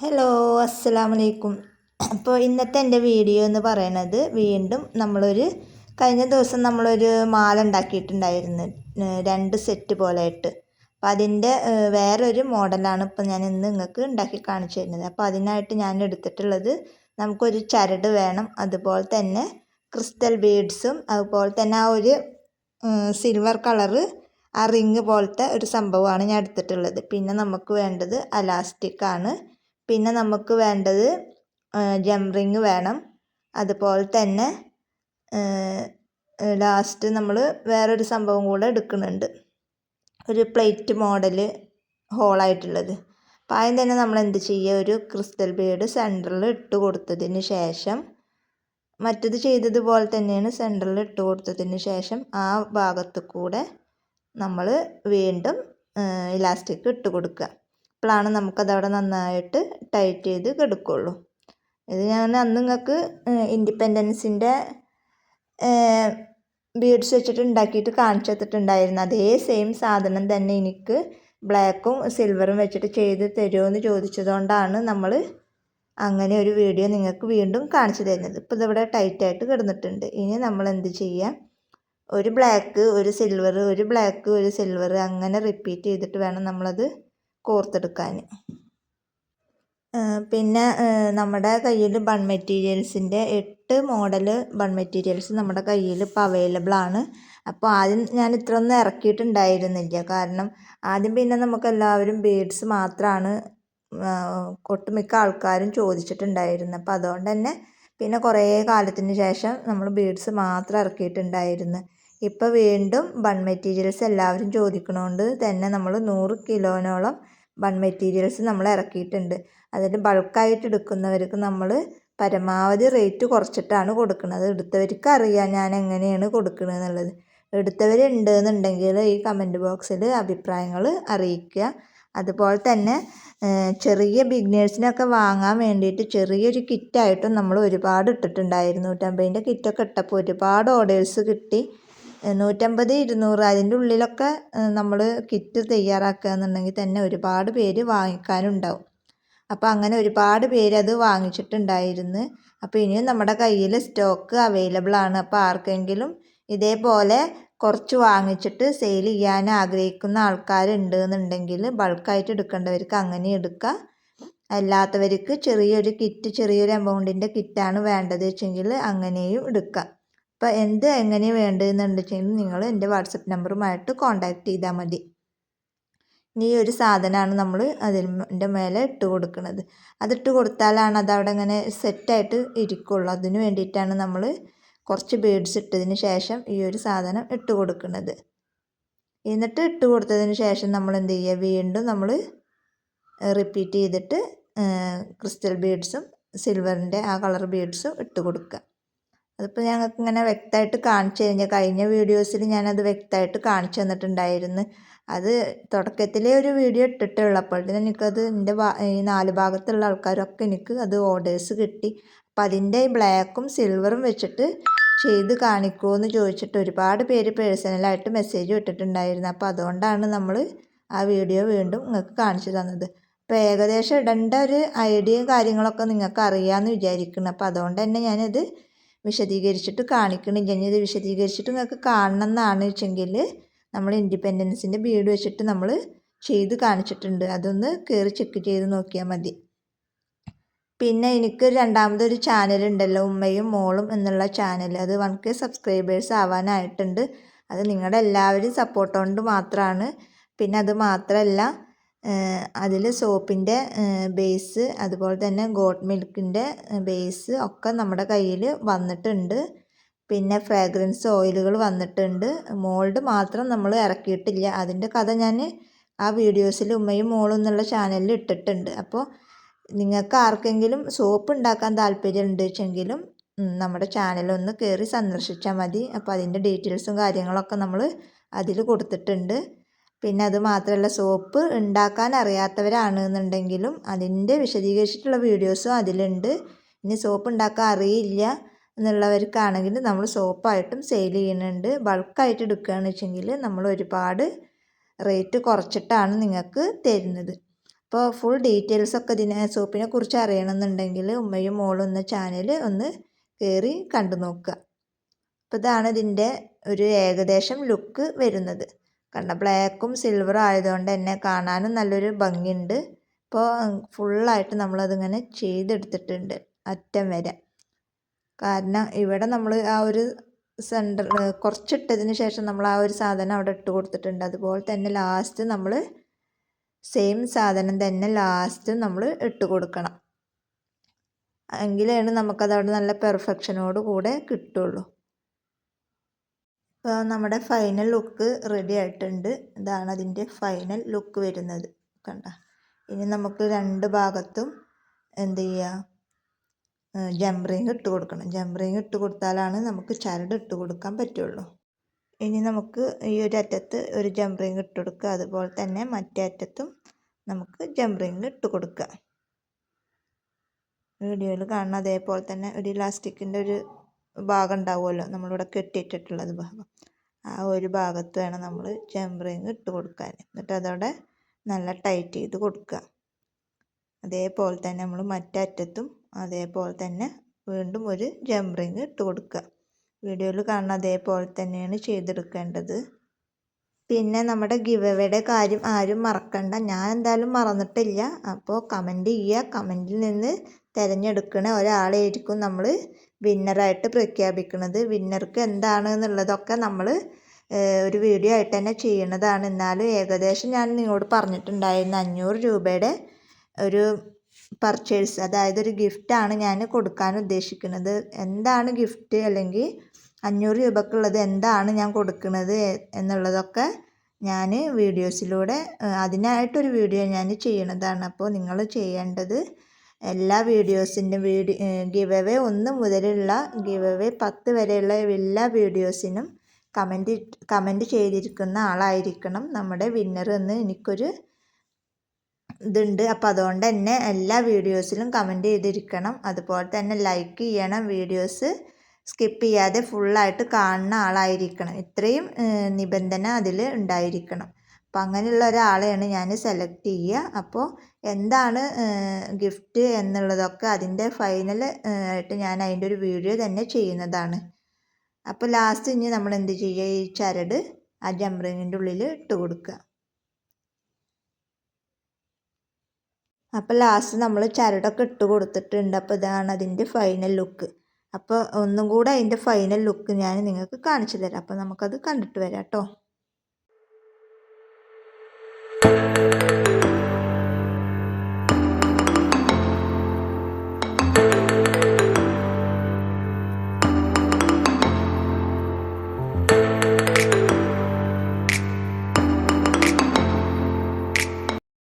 Hello അസ്സലാമു അലൈക്കും അപ്പോൾ ഇന്നത്തെ എന്റെ വീഡിയോ എന്ന് പറയുന്നത് വീണ്ടും നമ്മളൊരു കഴിഞ്ഞ ദിവസം നമ്മളൊരു മാല ഉണ്ടാക്കിയിട്ടുണ്ടായിരുന്നു രണ്ട് സെറ്റ് പോലെ ആയിട്ട് അപ്പോൾ അതിന്റെ വേറൊരു മോഡലാണ് ഇപ്പോൾ ഞാൻ ഇന്ന് നിങ്ങൾക്ക് ഉണ്ടാക്കി കാണിച്ചു തരുന്നത്. അപ്പോൾ അതിനായിട്ട് ഞാൻ എടുത്തിട്ടുള്ളത് നമുക്കൊരു ചരട് വേണം അതുപോലെ തന്നെ ക്രിസ്റ്റൽ ബീഡ്സും അതുപോലെ തന്നെ ആ ഒരു സിൽവർ കളറ് ആ റിങ് പോലത്തെ ഒരു സംഭവമാണ് ഞാൻ എടുത്തിട്ടുള്ളത്. പിന്നെ നമുക്ക് വേണ്ടത് അലാസ്റ്റിക്കാണ് പിന്നെ നമുക്ക് വേണ്ടത് ജം റിങ് വേണം. അതുപോലെ തന്നെ ലാസ്റ്റ് നമ്മൾ വേറൊരു സംഭവം കൂടെ എടുക്കുന്നുണ്ട്. ഒരു പ്ലേറ്റ് മോഡൽ ഹോളായിട്ടുള്ളത് അപ്പോൾ ആദ്യം തന്നെ നമ്മൾ എന്ത് ചെയ്യുക? ഒരു ക്രിസ്റ്റൽ ബീഡ് സെന്ററിൽ ഇട്ട് കൊടുത്തതിന് ശേഷം മറ്റത് ചെയ്തതുപോലെ തന്നെയാണ് സെന്ററിൽ ഇട്ട് കൊടുത്തതിന് ശേഷം ആ ഭാഗത്ത് കൂടെ നമ്മൾ വീണ്ടും ഇലാസ്റ്റിക് ഇട്ട് കൊടുക്കുക. അപ്പോഴാണ് നമുക്കതവിടെ നന്നായിട്ട് ടൈറ്റ് ചെയ്ത് കിടക്കുള്ളൂ. ഇത് ഞാൻ അന്ന് നിങ്ങൾക്ക് ഇൻഡിപെൻഡൻസിന്റെ ബീഡ്സ് വെച്ചിട്ട് ഉണ്ടാക്കിയിട്ട് കാണിച്ചു തന്നിട്ടുണ്ടായിരുന്നു അതേ സെയിം സാധനം തന്നെ എനിക്ക് ബ്ലാക്കും സിൽവറും വെച്ചിട്ട് ചെയ്ത് തരുമോ എന്ന് ചോദിച്ചതുകൊണ്ടാണ് നമ്മൾ അങ്ങനെ ഒരു വീഡിയോ നിങ്ങൾക്ക് വീണ്ടും കാണിച്ചു തരുന്നത്. ഇപ്പോൾ ഇതിവിടെ ടൈറ്റായിട്ട് കിടന്നിട്ടുണ്ട്. ഇനി നമ്മൾ എന്ത് ചെയ്യുക ഒരു ബ്ലാക്ക് ഒരു സിൽവർ ഒരു ബ്ലാക്ക് ഒരു സിൽവർ അങ്ങനെ റിപ്പീറ്റ് ചെയ്തിട്ട് വേണം നമ്മളത് കോർത്തെടുക്കാൻ. പിന്നെ നമ്മുടെ കയ്യിൽ ബൺ മെറ്റീരിയൽസിന്റെ എട്ട് മോഡൽ ബൺ മെറ്റീരിയൽസ് നമ്മുടെ കയ്യിൽ ഇപ്പോൾ അവൈലബിൾ ആണ്. അപ്പോൾ ആദ്യം ഞാൻ ഇത്രയൊന്നും ഇറക്കിയിട്ടുണ്ടായിരുന്നില്ല. കാരണം ആദ്യം പിന്നെ നമുക്ക് എല്ലാവരും ബീഡ്സ് മാത്രമാണ് ഒട്ടുമിക്ക ആൾക്കാരും ചോദിച്ചിട്ടുണ്ടായിരുന്നത് അപ്പോൾ അതുകൊണ്ട് തന്നെ പിന്നെ കുറേ കാലത്തിന് ശേഷം നമ്മൾ ബീഡ്സ് മാത്രം ഇറക്കിയിട്ടുണ്ടായിരുന്നു. ഇപ്പോൾ വീണ്ടും ബൺ മെറ്റീരിയൽസ് എല്ലാവരും ചോദിക്കണോണ്ട് തന്നെ നമ്മൾ നൂറ് കിലോനോളം ബൺ മെറ്റീരിയൽസ് നമ്മൾ ഇറക്കിയിട്ടുണ്ട്. അതിൽ ബൾക്കായിട്ട് എടുക്കുന്നവർക്ക് നമ്മൾ പരമാവധി റേറ്റ് കുറച്ചിട്ടാണ് കൊടുക്കുന്നത്. എടുത്തവർക്ക് അറിയാം ഞാൻ എങ്ങനെയാണ് കൊടുക്കുന്നത് എന്നുള്ളത് എടുത്തവരുണ്ട് എന്നുണ്ടെങ്കിൽ ഈ കമന്റ് ബോക്സിൽ അഭിപ്രായങ്ങൾ അറിയിക്കുക. അതുപോലെ തന്നെ ചെറിയ ബിഗ്നേഴ്സിനൊക്കെ വാങ്ങാൻ വേണ്ടിയിട്ട് ചെറിയൊരു കിറ്റായിട്ടും നമ്മൾ ഒരുപാട് ഇട്ടിട്ടുണ്ടായിരുന്നു. നൂറ്റമ്പതിന്റെ കിറ്റൊക്കെ ഇട്ടപ്പോൾ ഒരുപാട് ഓർഡേഴ്സ് കിട്ടി. നൂറ്റമ്പത് ഇരുന്നൂറ് അതിന്റെ ഉള്ളിലൊക്കെ നമ്മൾ കിറ്റ് തയ്യാറാക്കുക എന്നുണ്ടെങ്കിൽ തന്നെ ഒരുപാട് പേര് വാങ്ങിക്കാനുണ്ടാവും. അപ്പോൾ അങ്ങനെ ഒരുപാട് പേര് അത് വാങ്ങിച്ചിട്ടുണ്ടായിരുന്നു. അപ്പോൾ ഇനിയും നമ്മുടെ കയ്യിൽ സ്റ്റോക്ക് അവൈലബിൾ ആണ്. അപ്പോൾ ആർക്കെങ്കിലും ഇതേപോലെ കുറച്ച് വാങ്ങിച്ചിട്ട് സെയിൽ ചെയ്യാൻ ആഗ്രഹിക്കുന്ന ആൾക്കാരുണ്ട് എന്നുണ്ടെങ്കിൽ ബൾക്കായിട്ട് എടുക്കേണ്ടവർക്ക് അങ്ങനെ എടുക്കാം അല്ലാത്തവർക്ക് ചെറിയൊരു കിറ്റ് ചെറിയൊരു എമൗണ്ടിന്റെ കിറ്റാണ് വേണ്ടത് വെച്ചെങ്കിൽ അങ്ങനെയും എടുക്കാം അപ്പോൾ എന്ത് എങ്ങനെ വേണ്ടതെന്നുണ്ടെങ്കിൽ നിങ്ങൾ എന്റെ വാട്സപ്പ് നമ്പറുമായിട്ട് കോൺടാക്റ്റ് ചെയ്താൽ മതി. ഈ ഒരു സാധനമാണ് നമ്മൾ അതിന്റെ മേലെ ഇട്ട് കൊടുക്കുന്നത്. അതിട്ട് കൊടുത്താലാണ് അത് ഇങ്ങനെ സെറ്റായിട്ട് ഇരിക്കുള്ളൂ. അതിന് വേണ്ടിയിട്ടാണ് നമ്മൾ കുറച്ച് ബീഡ്സ് ഇട്ടതിന് ശേഷം ഈ ഒരു സാധനം ഇട്ട് കൊടുക്കുന്നത്. എന്നിട്ട് ഇട്ട് കൊടുത്തതിന് ശേഷം നമ്മൾ എന്ത് ചെയ്യുക? വീണ്ടും നമ്മൾ റിപ്പീറ്റ് ചെയ്തിട്ട് ക്രിസ്റ്റൽ ബീഡ്സും സിൽവറിന്റെ ആ കളർ ബീഡ്സും ഇട്ട് കൊടുക്കുക. അതിപ്പോൾ ഞങ്ങൾക്ക് ഇങ്ങനെ വ്യക്തമായിട്ട് കാണിച്ചു കഴിഞ്ഞാൽ കഴിഞ്ഞ വീഡിയോസിൽ ഞാനത് വ്യക്തമായിട്ട് കാണിച്ചു തന്നിട്ടുണ്ടായിരുന്നു. അത് തുടക്കത്തിലെ ഒരു വീഡിയോ ഇട്ടിട്ടുള്ളപ്പോഴത്തേന് എനിക്കത് എന്റെ ഈ നാല് ഭാഗത്തുള്ള ആൾക്കാരൊക്കെ എനിക്ക് അത് ഓർഡേഴ്സ് കിട്ടി. അപ്പം അതിന്റെ ബ്ലാക്കും സിൽവറും വെച്ചിട്ട് ചെയ്ത് കാണിക്കുമോ എന്ന് ചോദിച്ചിട്ട് ഒരുപാട് പേര് പേഴ്സണലായിട്ട് മെസ്സേജ് ഇട്ടിട്ടുണ്ടായിരുന്നു. അപ്പോൾ അതുകൊണ്ടാണ് നമ്മൾ ആ വീഡിയോ വീണ്ടും നിങ്ങൾക്ക് കാണിച്ചു തന്നത്. അപ്പോൾ ഏകദേശം ഇടേണ്ട ഒരു ഐഡിയയും കാര്യങ്ങളൊക്കെ നിങ്ങൾക്ക് അറിയാമെന്ന് വിചാരിക്കുന്നു. അപ്പോൾ അതുകൊണ്ട് തന്നെ ഞാനത് വിശദീകരിച്ചിട്ട് കാണിക്കണില്ല ഇനി ഇത് വിശദീകരിച്ചിട്ട് നിങ്ങൾക്ക് കാണണം എന്നാണ് വെച്ചെങ്കിൽ നമ്മൾ ഇൻഡിപെൻഡൻസിന്റെ ബീഡ് വെച്ചിട്ട് നമ്മൾ ചെയ്ത് കാണിച്ചിട്ടുണ്ട്. അതൊന്ന് കയറി ചെക്ക് ചെയ്ത് നോക്കിയാൽ മതി. പിന്നെ എനിക്ക് രണ്ടാമതൊരു ചാനൽ ഉണ്ടല്ലോ ഉമ്മയും മോളും എന്നുള്ള ചാനൽ അത് വൺ കെ സബ്സ്ക്രൈബേഴ്സ് ആവാനായിട്ടുണ്ട്. അത് നിങ്ങളുടെ എല്ലാവരും സപ്പോർട്ട് കൊണ്ട് മാത്രമാണ് പിന്നെ അത് മാത്രമല്ല അതിൽ സോപ്പിന്റെ ബേസ് അതുപോലെ തന്നെ ഗോട്ട് മിൽക്കിന്റെ ബേസ് ഒക്കെ നമ്മുടെ കയ്യിൽ വന്നിട്ടുണ്ട്. പിന്നെ ഫ്രാഗ്രൻസ് ഓയിലുകൾ വന്നിട്ടുണ്ട്. മോൾഡ് മാത്രം നമ്മൾ ഇറക്കിയിട്ടില്ല. അതിന്റെ കഥ ഞാൻ ആ വീഡിയോസിൽ ഉമ്മയും മോളും എന്നുള്ള ചാനലിൽ ഇട്ടിട്ടുണ്ട്. അപ്പോൾ നിങ്ങൾക്ക് ആർക്കെങ്കിലും സോപ്പ് ഉണ്ടാക്കാൻ താല്പര്യം ഉണ്ട് വെച്ചെങ്കിലും നമ്മുടെ ചാനലൊന്ന് കയറി സന്ദർശിച്ചാൽ മതി. അപ്പോൾ അതിന്റെ ഡീറ്റെയിൽസും കാര്യങ്ങളൊക്കെ നമ്മൾ അതിൽ കൊടുത്തിട്ടുണ്ട്. പിന്നെ അത് മാത്രമല്ല സോപ്പ് ഉണ്ടാക്കാൻ അറിയാത്തവരാണ് എന്നുണ്ടെങ്കിലും അതിന്റെ വിശദീകരിച്ചിട്ടുള്ള വീഡിയോസും അതിലുണ്ട്. ഇനി സോപ്പ് ഉണ്ടാക്കാൻ അറിയില്ല എന്നുള്ളവർക്കാണെങ്കിൽ നമ്മൾ സോപ്പായിട്ടും സെയിൽ ചെയ്യുന്നുണ്ട്. ബൾക്കായിട്ട് എടുക്കുകയാണെന്ന് വെച്ചെങ്കിൽ നമ്മൾ ഒരുപാട് റേറ്റ് കുറച്ചിട്ടാണ് നിങ്ങൾക്ക് തരുന്നത്. അപ്പോൾ ഫുൾ ഡീറ്റെയിൽസ് ഒക്കെ ഇതിനെ സോപ്പിനെ കുറിച്ച് അറിയണമെന്നുണ്ടെങ്കിൽ ഉമ്മയും മോളും എന്ന ചാനൽ ഒന്ന് കയറി കണ്ടു നോക്കുക അപ്പോൾ ഇതാണ് ഇതിന്റെ ഒരു ഏകദേശം ലുക്ക് വരുന്നത്. കണ്ട ബ്ലാക്കും സിൽവറും ആയതുകൊണ്ട് തന്നെ കാണാനും നല്ലൊരു ഭംഗിയുണ്ട്. ഇപ്പോൾ ഫുള്ളായിട്ട് നമ്മളതിങ്ങനെ ചെയ്തെടുത്തിട്ടുണ്ട് അറ്റം വരെ. കാരണം ഇവിടെ നമ്മൾ ആ ഒരു സെന്റർ കുറച്ചിട്ടതിന് ശേഷം നമ്മൾ ആ ഒരു സാധനം അവിടെ ഇട്ട് കൊടുത്തിട്ടുണ്ട്. അതുപോലെ തന്നെ ലാസ്റ്റ് നമ്മൾ സെയിം സാധനം തന്നെ ലാസ്റ്റ് നമ്മൾ ഇട്ട് കൊടുക്കണം. എങ്കിലാണ് നമുക്കതവിടെ നല്ല പെർഫെക്ഷനോട് കൂടെ കിട്ടുള്ളൂ. ഇപ്പോൾ നമ്മുടെ ഫൈനൽ ലുക്ക് റെഡി ആയിട്ടുണ്ട്. ഇതാണ് അതിന്റെ ഫൈനൽ ലുക്ക് വരുന്നത്. കണ്ട? ഇനി നമുക്ക് രണ്ട് ഭാഗത്തും എന്ത് ചെയ്യുക ജംറിങ് ഇട്ട് കൊടുക്കണം. ജംറിങ് ഇട്ട് കൊടുത്താലാണ് നമുക്ക് ചരട് ഇട്ട് കൊടുക്കാൻ പറ്റുള്ളൂ. ഇനി നമുക്ക് ഈ ഒരു അറ്റത്ത് ഒരു ജംറിങ് ഇട്ട് കൊടുക്കുക. അതുപോലെ തന്നെ മറ്റേ അറ്റത്തും നമുക്ക് ജംറിങ് ഇട്ട് കൊടുക്കുക. വീഡിയോയിൽ കാണുന്ന അതേപോലെ തന്നെ ഒരു ഇലാസ്റ്റിക്കിന്റെ ഒരു ഭാഗം ഉണ്ടാവുമല്ലോ നമ്മളിവിടെ കെട്ടിയിട്ടിട്ടുള്ളത് ഭാഗം. ആ ഒരു ഭാഗത്ത് വേണം നമ്മൾ ചെമ്പറിങ് ഇട്ട് കൊടുക്കാൻ എന്നിട്ട് അതവിടെ നല്ല ടൈറ്റ് ചെയ്ത് കൊടുക്കുക. അതേപോലെ തന്നെ നമ്മൾ മറ്ററ്റത്തും അതേപോലെ തന്നെ വീണ്ടും ഒരു ജംറിങ് ഇട്ട് കൊടുക്കുക. വീഡിയോയിൽ കാണുന്ന അതേപോലെ തന്നെയാണ് ചെയ്തെടുക്കേണ്ടത്. പിന്നെ നമ്മുടെ ഗിവ് കാര്യം ആരും മറക്കണ്ട. ഞാൻ എന്തായാലും മറന്നിട്ടില്ല. അപ്പോൾ കമന്റ് ചെയ്യുക. കമന്റിൽ നിന്ന് തിരഞ്ഞെടുക്കണ ഒരാളെയായിരിക്കും നമ്മൾ വിന്നറായിട്ട് പ്രഖ്യാപിക്കുന്നത്. വിന്നർക്ക് എന്താണ് എന്നുള്ളതൊക്കെ നമ്മൾ ഒരു വീഡിയോ ആയിട്ട് തന്നെ ചെയ്യുന്നതാണ്. എന്നാലും ഏകദേശം ഞാൻ നിങ്ങളോട് പറഞ്ഞിട്ടുണ്ടായിരുന്ന അഞ്ഞൂറ് രൂപയുടെ ഒരു പർച്ചേസ് അതായത് ഒരു ഗിഫ്റ്റാണ് ഞാൻ കൊടുക്കാൻ ഉദ്ദേശിക്കുന്നത്. എന്താണ് ഗിഫ്റ്റ് അല്ലെങ്കിൽ അഞ്ഞൂറ് രൂപക്കുള്ളത് എന്താണ് ഞാൻ കൊടുക്കുന്നത് എന്നുള്ളതൊക്കെ ഞാൻ വീഡിയോസിലൂടെ അതിനായിട്ടൊരു വീഡിയോ ഞാൻ ചെയ്യണതാണ് അപ്പോൾ നിങ്ങൾ ചെയ്യേണ്ടത് എല്ലാ വീഡിയോസിന്റെ വീഡിയോ ഗിവ് അവേ ഒന്ന് മുതലുള്ള ഗിവ് അവേ പത്ത് വരെയുള്ള എല്ലാ വീഡിയോസിനും കമന്റ് കമന്റ് ചെയ്തിരിക്കുന്ന ആളായിരിക്കണം നമ്മുടെ വിന്നർ എന്ന് എനിക്കൊരു ഇതുണ്ട്. അപ്പോൾ അതുകൊണ്ട് തന്നെ എല്ലാ വീഡിയോസിലും കമന്റ് ചെയ്തിരിക്കണം. അതുപോലെ തന്നെ ലൈക്ക് ചെയ്യണം. വീഡിയോസ് സ്കിപ്പ് ചെയ്യാതെ ഫുള്ളായിട്ട് കാണുന്ന ആളായിരിക്കണം. ഇത്രയും നിബന്ധന അതിൽ ഉണ്ടായിരിക്കണം. അപ്പോൾ അങ്ങനെയുള്ള ഒരാളെയാണ് ഞാൻ സെലക്ട് ചെയ്യുക. അപ്പോൾ എന്താണ് ഗിഫ്റ്റ് എന്നുള്ളതൊക്കെ അതിന്റെ ഫൈനൽ ആയിട്ട് ഞാൻ അതിന്റെ ഒരു വീഡിയോ തന്നെ ചെയ്യുന്നതാണ്. അപ്പോൾ ലാസ്റ്റ് ഇനി നമ്മൾ എന്ത് ചെയ്യുക? ഈ ചരട് ആ ജംറിങ്ങിന്റെ ഉള്ളിൽ ഇട്ട് കൊടുക്കുക. അപ്പോൾ ലാസ്റ്റ് നമ്മൾ ചരടൊക്കെ ഇട്ട് കൊടുത്തിട്ടുണ്ട്. അപ്പോൾ ഇതാണ് അതിന്റെ ഫൈനൽ ലുക്ക് അപ്പോൾ ഒന്നും കൂടെ അതിന്റെ ഫൈനൽ ലുക്ക് ഞാൻ നിങ്ങൾക്ക് കാണിച്ചു തരാം. അപ്പോൾ നമുക്കത് കണ്ടിട്ട് വരാം കേട്ടോ.